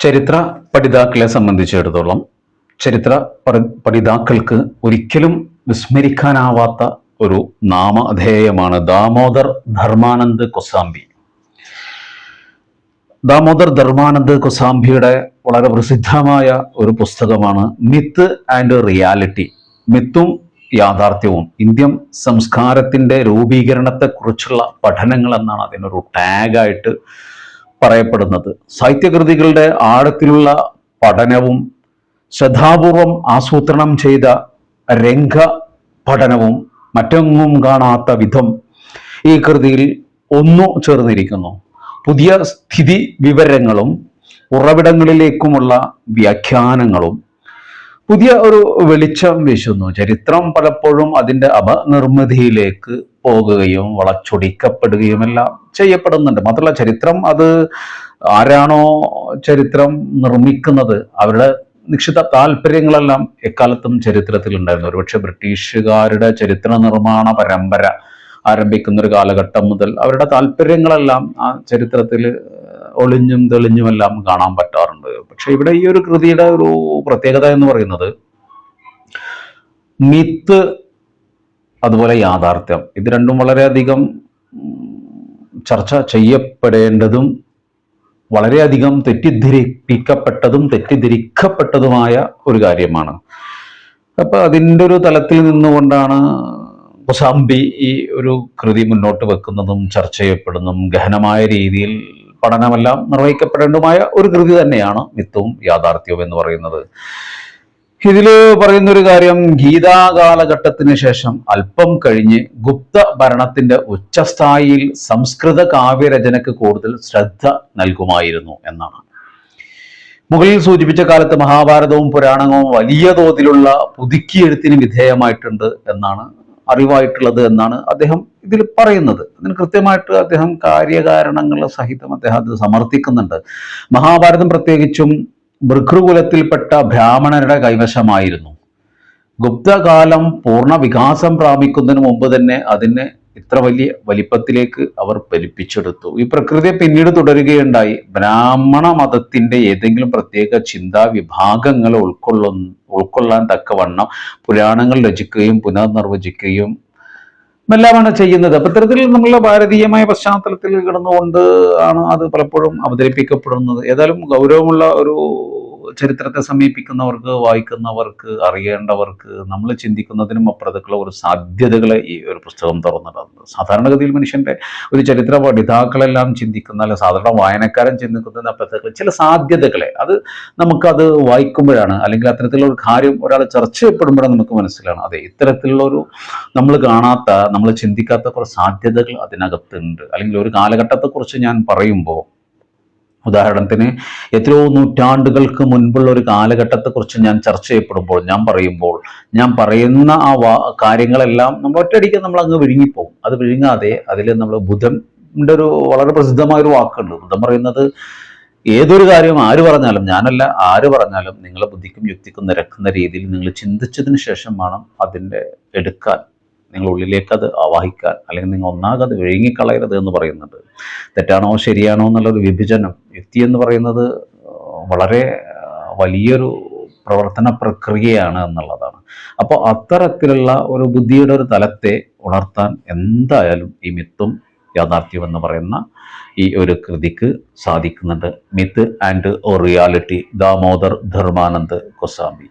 ചരിത്ര പഠിതാക്കളെ സംബന്ധിച്ചിടത്തോളം ചരിത്ര പഠി- പഠിതാക്കൾക്ക് ഒരിക്കലും വിസ്മരിക്കാനാവാത്ത ഒരു നാമധേയമാണ് ദാമോദർ ധർമാനന്ദ് കൊസാംബി ദാമോദർ ധർമാനന്ദ് കൊസാംബിയുടെ വളരെ പ്രസിദ്ധമായ ഒരു പുസ്തകമാണ് മിത്ത് ആൻഡ് റിയാലിറ്റി. മിത്തും യാഥാർത്ഥ്യവും. ഇന്ത്യൻ സംസ്കാരത്തിന്റെ രൂപീകരണത്തെക്കുറിച്ചുള്ള പഠനങ്ങൾ എന്നാണ് അതിനൊരു ടാഗായിട്ട് പറയപ്പെടുന്നത്. സാഹിത്യകൃതികളുടെ ആഴത്തിലുള്ള പഠനവും ശ്രദ്ധാപൂർവം ആസൂത്രണം ചെയ്ത രംഗ പഠനവും മറ്റെങ്ങും കാണാത്ത വിധം ഈ കൃതിയിൽ ഒന്നു ചേർന്നിരിക്കുന്നു. പുതിയ സ്ഥിതി വിവരങ്ങളും ഉറവിടങ്ങളിലേക്കുമുള്ള വ്യാഖ്യാനങ്ങളും പുതിയ ഒരു വെളിച്ചം വീശുന്നു. ചരിത്രം പലപ്പോഴും അതിന്റെ അപനിർമ്മിതിയിലേക്ക് പോകുകയും വളച്ചൊടിക്കപ്പെടുകയുമെല്ലാം ചെയ്യപ്പെടുന്നുണ്ട്. മാത്രമല്ല ചരിത്രം അത് ആരാണോ ചരിത്രം നിർമ്മിക്കുന്നത് അവരുടെ നിശ്ചിത താല്പര്യങ്ങളെല്ലാം എക്കാലത്തും ചരിത്രത്തിൽ ഉണ്ടായിരുന്നു ഒരുപക്ഷെ ബ്രിട്ടീഷുകാരുടെ ചരിത്ര നിർമ്മാണ പരമ്പര ആരംഭിക്കുന്ന ഒരു കാലഘട്ടം മുതൽ അവരുടെ താല്പര്യങ്ങളെല്ലാം ആ ചരിത്രത്തിൽ ഒളിഞ്ഞും തെളിഞ്ഞുമെല്ലാം കാണാൻ പറ്റാറുണ്ട്. പക്ഷെ ഇവിടെ ഈ ഒരു കൃതിയുടെ ഒരു പ്രത്യേകത എന്ന് പറയുന്നത് മിത്ത് അതുപോലെ യാഥാർത്ഥ്യം. ഇത് രണ്ടും വളരെയധികം ചർച്ച ചെയ്യപ്പെടേണ്ടതും വളരെയധികം തെറ്റിദ്ധരിപ്പിക്കപ്പെട്ടതും തെറ്റിദ്ധരിക്കപ്പെട്ടതുമായ ഒരു കാര്യമാണ്. അപ്പോൾ അതിന്റെ ഒരു തലത്തിൽ നിന്നുകൊണ്ടാണ് കൊസാംബി ഈ ഒരു കൃതി മുന്നോട്ട് വെക്കുന്നതും ചർച്ച ചെയ്യപ്പെടുന്നതും ഗഹനമായ രീതിയിൽ പഠനമെല്ലാം നിർവഹിക്കപ്പെടേണ്ടതുമായ ഒരു കൃതി തന്നെയാണ് മിത്തവും യാഥാർത്ഥ്യവും എന്ന് പറയുന്നത്. ഇതിൽ പറയുന്നൊരു കാര്യം ഗീതാ കാലഘട്ടത്തിന് ശേഷം അല്പം കഴിഞ്ഞ് ഗുപ്ത ഭരണത്തിന്റെ ഉച്ചസ്ഥായിയിൽ സംസ്കൃത കാവ്യരചനയ്ക്ക് കൂടുതൽ ശ്രദ്ധ നൽകുമായിരുന്നു എന്നാണ്. മുകളിൽ സൂചിപ്പിച്ച കാലത്ത് മഹാഭാരതവും പുരാണവും വലിയ തോതിലുള്ള പുതുക്കിയെഴുത്തിന് വിധേയമായിട്ടുണ്ട് എന്നാണ് അറിവായിട്ടുള്ളത് എന്നാണ് അദ്ദേഹം ഇതിൽ പറയുന്നത്. അതിന് കൃത്യമായിട്ട് അദ്ദേഹം കാര്യകാരണങ്ങൾ സഹിതം അദ്ദേഹം അത് സമർത്ഥിക്കുന്നുണ്ട്. മഹാഭാരതം പ്രത്യേകിച്ചും ഭൃഗുകുലത്തിൽപ്പെട്ട ബ്രാഹ്മണരുടെ കൈവശമായിരുന്നു. ഗുപ്തകാലം പൂർണ വികാസം പ്രാപിക്കുന്നതിന് മുമ്പ് തന്നെ അതിന് ഇത്ര വലിയ വലിപ്പത്തിലേക്ക് അവർ പെരുപ്പിച്ചെടുത്തു ഈ പ്രകൃതിയെ പിന്നീട് തുടരുകയുണ്ടായി. ബ്രാഹ്മണ മതത്തിന്റെ ഏതെങ്കിലും പ്രത്യേക ചിന്താ വിഭാഗങ്ങൾ ഉൾക്കൊള്ളു ഉൾക്കൊള്ളാൻ തക്കവണ്ണം പുരാണങ്ങൾ രചിക്കുകയും പുനർനിർവചിക്കുകയും എല്ലാമാണ് ചെയ്യുന്നത്. അപ്പൊ ഇത്തരത്തിൽ നമ്മളുടെ ഭാരതീയമായ പശ്ചാത്തലത്തിൽ കിടന്നുകൊണ്ട് ആണ് അത് പലപ്പോഴും അവതരിപ്പിക്കപ്പെടുന്നത്. ഏതായാലും ഗൗരവമുള്ള ഒരു ചരിത്രത്തെ സമീപിക്കുന്നവർക്ക് വായിക്കുന്നവർക്ക് അറിയേണ്ടവർക്ക് നമ്മൾ ചിന്തിക്കുന്നതിനും അപ്പുറത്തേക്കുള്ള ഒരു സാധ്യതകളെ ഈ ഒരു പുസ്തകം തുറന്നിടുന്നത്. സാധാരണഗതിയിൽ മനുഷ്യന്റെ ഒരു ചരിത്ര പഠിതാക്കളെല്ലാം ചിന്തിക്കുന്ന അല്ലെ സാധാരണ വായനക്കാരൻ ചിന്തിക്കുന്നതിന് അപ്പുറത്തേക്കുള്ള ചില സാധ്യതകളെ. അത് നമുക്കത് വായിക്കുമ്പോഴാണ് അല്ലെങ്കിൽ അത്തരത്തിലുള്ള ഒരു കാര്യം ഒരാൾ ചർച്ച ചെയ്യപ്പെടുമ്പോഴാണ് നമുക്ക് മനസ്സിലാണ് അതെ ഇത്തരത്തിലുള്ള ഒരു നമ്മൾ കാണാത്ത നമ്മൾ ചിന്തിക്കാത്ത കുറേ സാധ്യതകൾ അതിനകത്തുണ്ട്. അല്ലെങ്കിൽ ഒരു കാലഘട്ടത്തെക്കുറിച്ച് ഞാൻ പറയുമ്പോൾ ഉദാഹരണത്തിന് എത്രയോ നൂറ്റാണ്ടുകൾക്ക് മുൻപുള്ള ഒരു കാലഘട്ടത്തെക്കുറിച്ച് ഞാൻ ചർച്ച ചെയ്യപ്പെടുമ്പോൾ ഞാൻ പറയുമ്പോൾ ഞാൻ പറയുന്ന ആ വാ കാര്യങ്ങളെല്ലാം നമ്മൾ ഒറ്റയടിക്ക് നമ്മൾ അങ്ങ് വിഴുങ്ങിപ്പോകും. അത് വിഴുങ്ങാതെ അതിൽ നമ്മൾ ബുധന്റെ ഒരു വളരെ പ്രസിദ്ധമായ ഒരു വാക്കുണ്ട്. ബുധം പറയുന്നത് ഏതൊരു കാര്യം ആര് പറഞ്ഞാലും ഞാനല്ല ആര് പറഞ്ഞാലും നിങ്ങളെ ബുദ്ധിക്കും യുക്തിക്കും നിരക്കുന്ന രീതിയിൽ നിങ്ങൾ ചിന്തിച്ചതിന് ശേഷം വേണം അതിന്റെ എടുക്കാൻ. നിങ്ങൾ ഉള്ളിലേക്ക് അത് ആവാഹിക്കാൻ. അല്ലെങ്കിൽ നിങ്ങൾ ഒന്നാകെ അത് വിഴുങ്ങിക്കളയരുത് എന്ന് പറയുന്നുണ്ട് തെറ്റാണോ ശരിയാണോ എന്നുള്ളൊരു വിഭജനം യുക്തി എന്ന് പറയുന്നത് വളരെ വലിയൊരു പ്രവർത്തന പ്രക്രിയയാണ് എന്നുള്ളതാണ്. അപ്പോൾ അത്തരത്തിലുള്ള ഒരു ബുദ്ധിയുടെ ഒരു തലത്തെ ഉണർത്താൻ എന്തായാലും ഈ മിത്തും യാഥാർത്ഥ്യം എന്ന് പറയുന്ന ഈ ഒരു കൃതിക്ക് സാധിക്കുന്നുണ്ട്. Myth and reality Damodar Dharmanand Kosambi